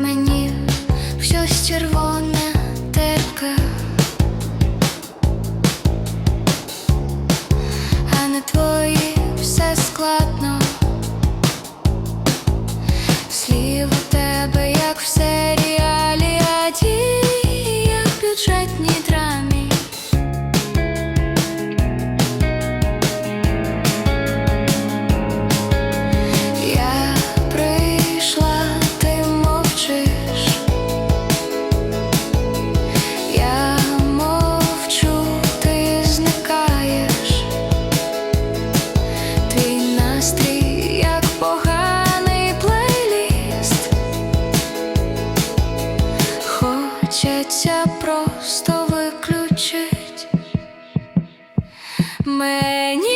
мені в щось червоне тепка, а на твої все складно, слів у тебе, як все. Мені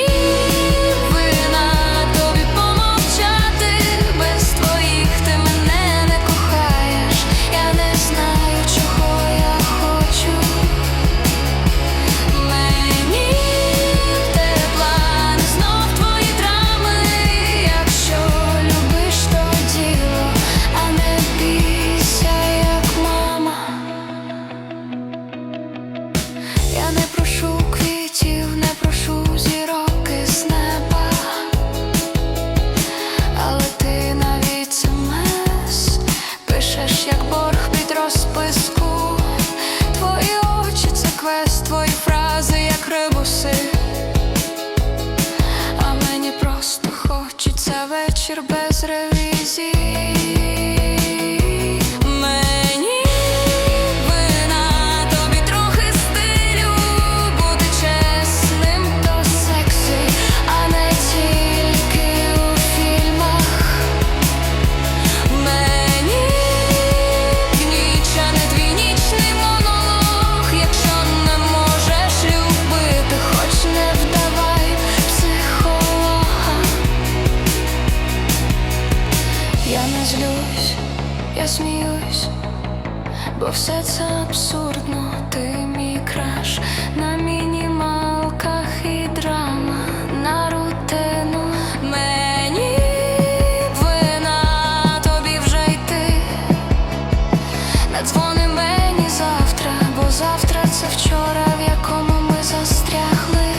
я сміюсь, бо все це абсурдно, ти мій краш на мінімалках і драма на рутину мені вина тобі вже йти. Надзвони мені завтра, бо завтра це вчора, в якому ми застрягли.